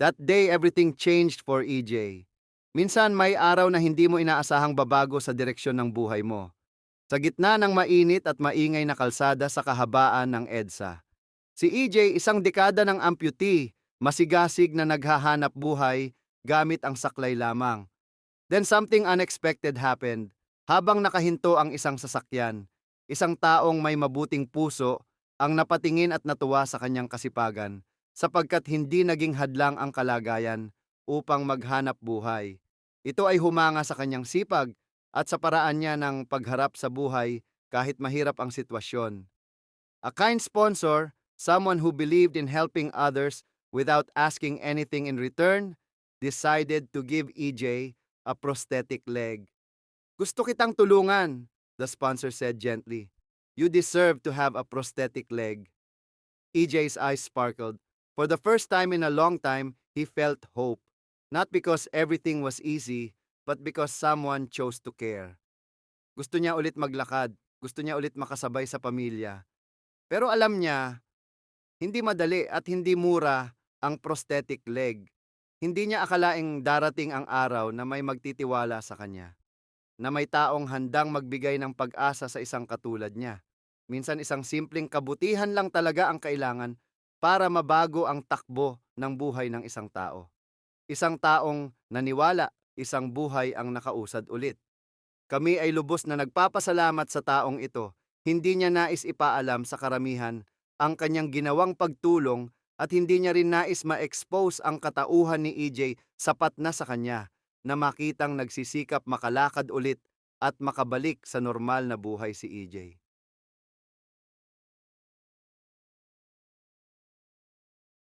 That day, everything changed for EJ. Minsan may araw na hindi mo inaasahang babago sa direksyon ng buhay mo. Sa gitna ng mainit at maingay na kalsada sa kahabaan ng EDSA. Si EJ isang dekada ng amputee, masigasig na naghahanap buhay gamit ang saklay lamang. Then something unexpected happened. Habang nakahinto ang isang sasakyan, isang taong may mabuting puso ang napatingin at natuwa sa kanyang kasipagan sapagkat hindi naging hadlang ang kalagayan upang maghanap buhay. Ito ay humanga sa kanyang sipag at sa paraan niya ng pagharap sa buhay kahit mahirap ang sitwasyon. A kind sponsor, someone who believed in helping others without asking anything in return, decided to give EJ a prosthetic leg. Gusto kitang tulungan, the sponsor said gently. You deserve to have a prosthetic leg. EJ's eyes sparkled. For the first time in a long time, he felt hope. Not because everything was easy, but because someone chose to care. Gusto niya ulit maglakad, gusto niya ulit makasabay sa pamilya. Pero alam niya, hindi madali at hindi mura ang prosthetic leg. Hindi niya akalaing darating ang araw na may magtitiwala sa kanya. Na may taong handang magbigay ng pag-asa sa isang katulad niya. Minsan isang simpleng kabutihan lang talaga ang kailangan para mabago ang takbo ng buhay ng isang tao. Isang taong naniwala, isang buhay ang nakausad ulit. Kami ay lubos na nagpapasalamat sa taong ito. Hindi niya nais ipaalam sa karamihan ang kanyang ginawang pagtulong at hindi niya rin nais ma-expose ang katauhan ni EJ sapat na sa kanya na makitang nagsisikap makalakad ulit at makabalik sa normal na buhay si EJ.